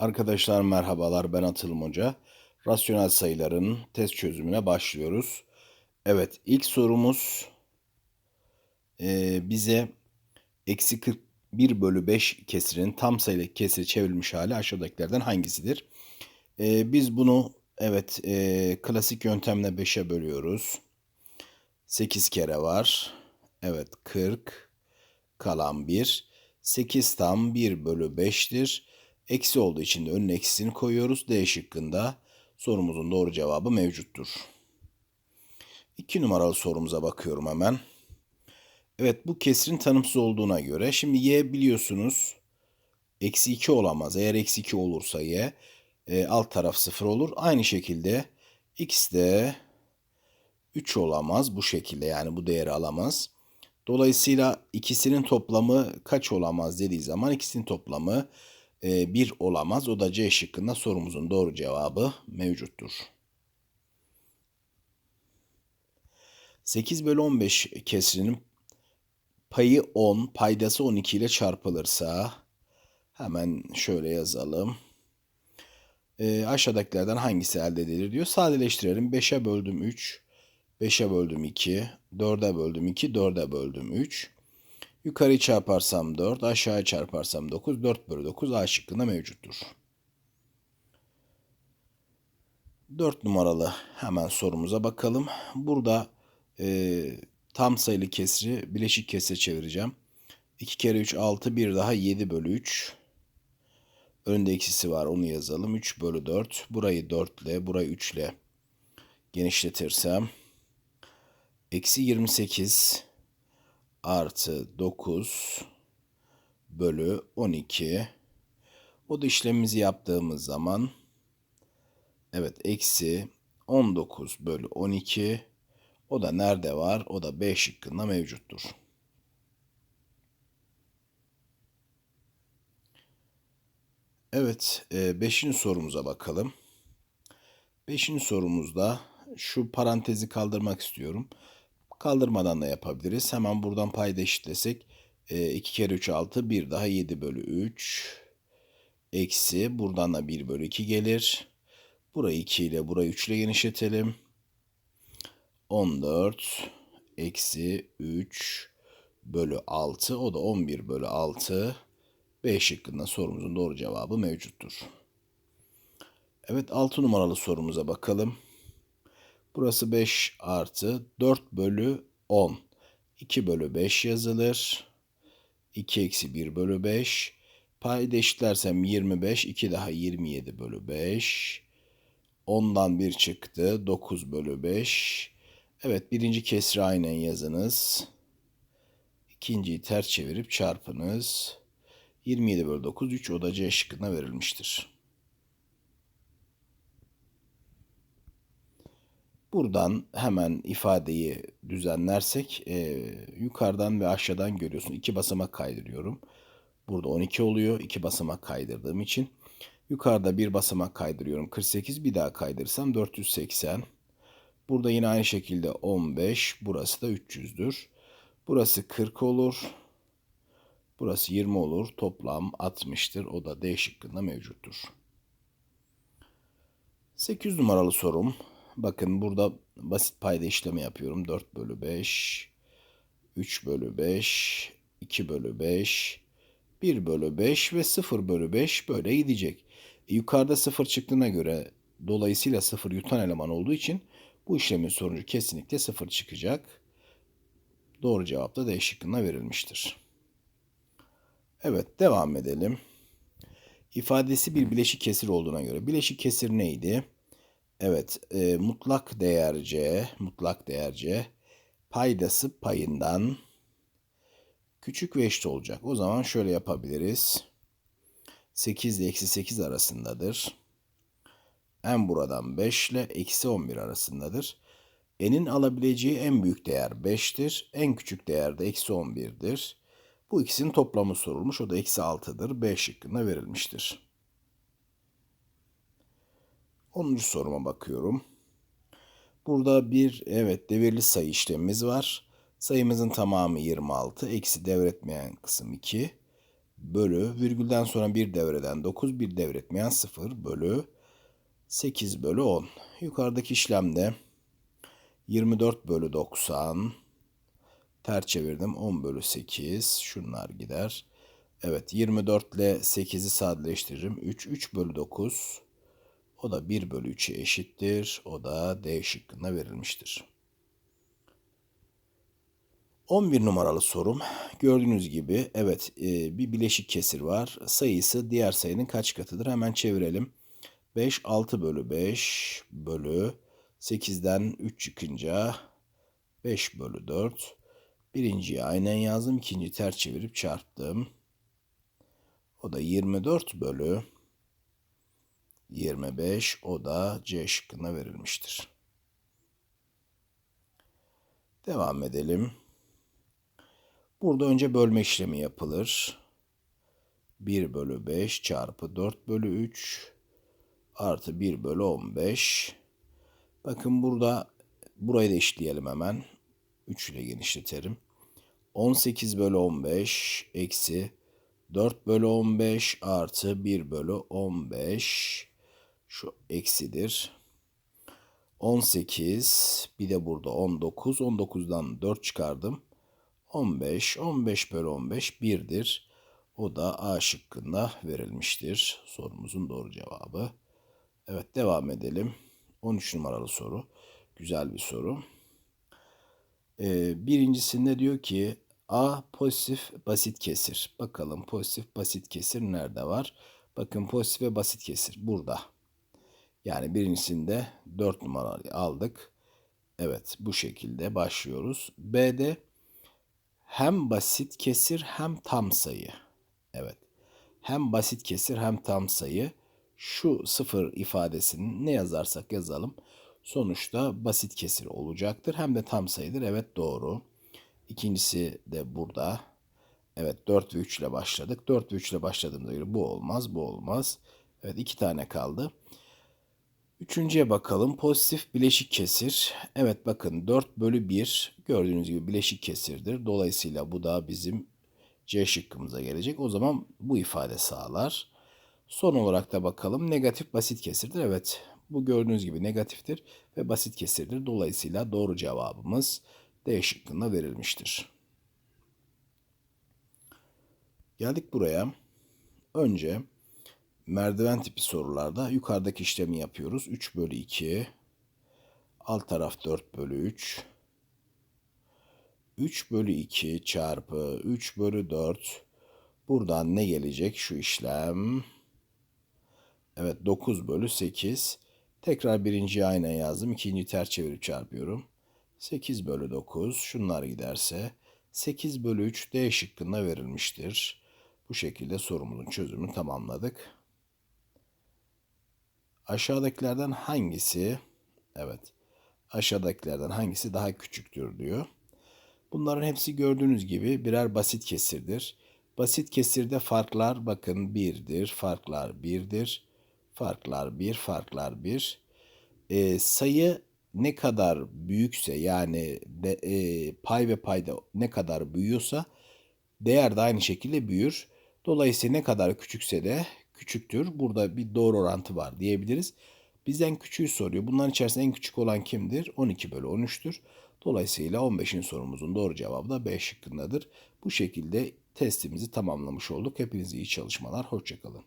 Arkadaşlar merhabalar ben Atılım Hoca. Rasyonel sayıların test çözümüne başlıyoruz. Evet ilk sorumuz eee, bize eksi 41 bölü 5 kesirinin tam sayılı kesir çevrilmiş hali aşağıdakilerden hangisidir? Eee, biz bunu evet eee, klasik yöntemle 5'e bölüyoruz. 8 kere var. Evet 40 kalan 1. 8 tam 1 bölü 5'tir. Eksi olduğu için de önüne eksisini koyuyoruz. D şıkkında sorumuzun doğru cevabı mevcuttur. 2 numaralı sorumuza bakıyorum hemen. Evet bu kesrin tanımsız olduğuna göre şimdi y biliyorsunuz eksi 2 olamaz. Eğer eksi 2 olursa y e, alt taraf 0 olur. Aynı şekilde x de 3 olamaz bu şekilde yani bu değeri alamaz. Dolayısıyla ikisinin toplamı kaç olamaz dediği zaman ikisinin toplamı 1 olamaz. O da C şıkkında sorumuzun doğru cevabı mevcuttur. 8 bölü 15 kesrinin payı 10, paydası 12 ile çarpılırsa hemen şöyle yazalım. E, aşağıdakilerden hangisi elde edilir diyor. Sadeleştirelim. 5'e böldüm 3, 5'e böldüm 2, 4'e böldüm 2, 4'e böldüm 3. Yukarı çarparsam 4, aşağıya çarparsam 9, 4 bölü 9 A şıkkında mevcuttur. 4 numaralı hemen sorumuza bakalım. Burada e, tam sayılı kesri bileşik kesre çevireceğim. 2 kere 3 6 bir daha 7 bölü 3. Önde eksisi var onu yazalım. 3 bölü 4. Burayı 4 ile burayı 3 ile genişletirsem. Eksi 28 artı 9 bölü 12. O da işlemimizi yaptığımız zaman evet eksi 19 bölü 12 o da nerede var? O da B şıkkında mevcuttur. Evet, 5. E, sorumuza bakalım. 5. sorumuzda şu parantezi kaldırmak istiyorum. Kaldırmadan da yapabiliriz. Hemen buradan payda eşitlesek 2 e, kere 3 6 bir daha 7 bölü 3 eksi buradan da 1 bölü 2 gelir. Burayı 2 ile burayı 3 ile genişletelim. 14 eksi 3 bölü 6 o da 11 bölü 6 B şıkkında sorumuzun doğru cevabı mevcuttur. Evet 6 numaralı sorumuza bakalım. Burası 5 artı 4 bölü 10. 2 bölü 5 yazılır. 2 eksi 1 bölü 5. Payda eşitlersem 25. 2 daha 27 bölü 5. 10'dan 1 çıktı. 9 bölü 5. Evet birinci kesri aynen yazınız. İkinciyi ters çevirip çarpınız. 27 bölü 9 3 o da C verilmiştir. Buradan hemen ifadeyi düzenlersek e, yukarıdan ve aşağıdan görüyorsun. iki basamak kaydırıyorum. Burada 12 oluyor. iki basamak kaydırdığım için. Yukarıda bir basamak kaydırıyorum. 48 bir daha kaydırsam 480. Burada yine aynı şekilde 15. Burası da 300'dür. Burası 40 olur. Burası 20 olur. Toplam 60'tır. O da D şıkkında mevcuttur. 8 numaralı sorum. Bakın burada basit payda işlemi yapıyorum. 4 bölü 5, 3 bölü 5, 2 bölü 5, 1 bölü 5 ve 0 bölü 5 böyle gidecek. E, yukarıda 0 çıktığına göre dolayısıyla 0 yutan eleman olduğu için bu işlemin sonucu kesinlikle 0 çıkacak. Doğru cevap da D şıkkına verilmiştir. Evet devam edelim. İfadesi bir bileşik kesir olduğuna göre bileşik kesir neydi? Evet, e, mutlak değer C, mutlak değer C paydası payından küçük ve eşit olacak. O zaman şöyle yapabiliriz. 8 ile eksi 8 arasındadır. En buradan 5 ile eksi 11 arasındadır. N'in alabileceği en büyük değer 5'tir. En küçük değer de eksi 11'dir. Bu ikisinin toplamı sorulmuş. O da eksi 6'dır. B şıkkında verilmiştir. 10. soruma bakıyorum. Burada bir evet devirli sayı işlemimiz var. Sayımızın tamamı 26. Eksi devretmeyen kısım 2. bölü virgülden sonra bir devreden 9 bir devretmeyen 0 bölü 8 bölü 10. Yukarıdaki işlemde 24 bölü 90 ters çevirdim 10 bölü 8 şunlar gider. Evet 24 ile 8'i sadeleştiririm. 3 3 bölü 9 o da 1 bölü 3'e eşittir. O da D şıkkında verilmiştir. 11 numaralı sorum. Gördüğünüz gibi evet e, bir bileşik kesir var. Sayısı diğer sayının kaç katıdır? Hemen çevirelim. 5 6 bölü 5 bölü 8'den 3 çıkınca 5 bölü 4. Birinciyi aynen yazdım. ikinciyi ters çevirip çarptım. O da 24 bölü 25. O da C şıkkına verilmiştir. Devam edelim. Burada önce bölme işlemi yapılır. 1 bölü 5 çarpı 4 bölü 3 artı 1 bölü 15. Bakın burada burayı da işleyelim hemen. 3 ile genişletelim. 18 bölü 15 eksi 4 bölü 15 artı 1 bölü 15 şu eksidir. 18 bir de burada 19. 19'dan 4 çıkardım. 15. 15 bölü 15 1'dir. O da A şıkkında verilmiştir. Sorumuzun doğru cevabı. Evet devam edelim. 13 numaralı soru. Güzel bir soru. Ee, birincisinde diyor ki A pozitif basit kesir. Bakalım pozitif basit kesir nerede var? Bakın pozitif ve basit kesir burada. Yani birincisinde 4 numarayı aldık. Evet bu şekilde başlıyoruz. B'de hem basit kesir hem tam sayı. Evet. Hem basit kesir hem tam sayı. Şu sıfır ifadesini ne yazarsak yazalım. Sonuçta basit kesir olacaktır. Hem de tam sayıdır. Evet doğru. İkincisi de burada. Evet 4 ve 3 ile başladık. 4 ve 3 ile başladığımızda göre bu olmaz, bu olmaz. Evet iki tane kaldı. Üçüncüye bakalım. Pozitif bileşik kesir. Evet bakın 4 bölü 1 gördüğünüz gibi bileşik kesirdir. Dolayısıyla bu da bizim C şıkkımıza gelecek. O zaman bu ifade sağlar. Son olarak da bakalım. Negatif basit kesirdir. Evet bu gördüğünüz gibi negatiftir ve basit kesirdir. Dolayısıyla doğru cevabımız D şıkkında verilmiştir. Geldik buraya. Önce merdiven tipi sorularda yukarıdaki işlemi yapıyoruz. 3 bölü 2. Alt taraf 4 bölü 3. 3 bölü 2 çarpı 3 bölü 4. Buradan ne gelecek şu işlem? Evet 9 bölü 8. Tekrar birinciyi aynen yazdım. İkinciyi ters çevirip çarpıyorum. 8 bölü 9 şunlar giderse 8 bölü 3 D şıkkında verilmiştir. Bu şekilde sorumuzun çözümünü tamamladık. Aşağıdakilerden hangisi evet aşağıdakilerden hangisi daha küçüktür diyor. Bunların hepsi gördüğünüz gibi birer basit kesirdir. Basit kesirde farklar bakın birdir, farklar birdir, farklar bir, farklar bir. Ee, sayı ne kadar büyükse yani de, e, pay ve payda ne kadar büyüyorsa değer de aynı şekilde büyür. Dolayısıyla ne kadar küçükse de küçüktür. Burada bir doğru orantı var diyebiliriz. Bizden küçüğü soruyor. Bunların içerisinde en küçük olan kimdir? 12 bölü 13'tür. Dolayısıyla 15'in sorumuzun doğru cevabı da B şıkkındadır. Bu şekilde testimizi tamamlamış olduk. Hepinize iyi çalışmalar. Hoşçakalın.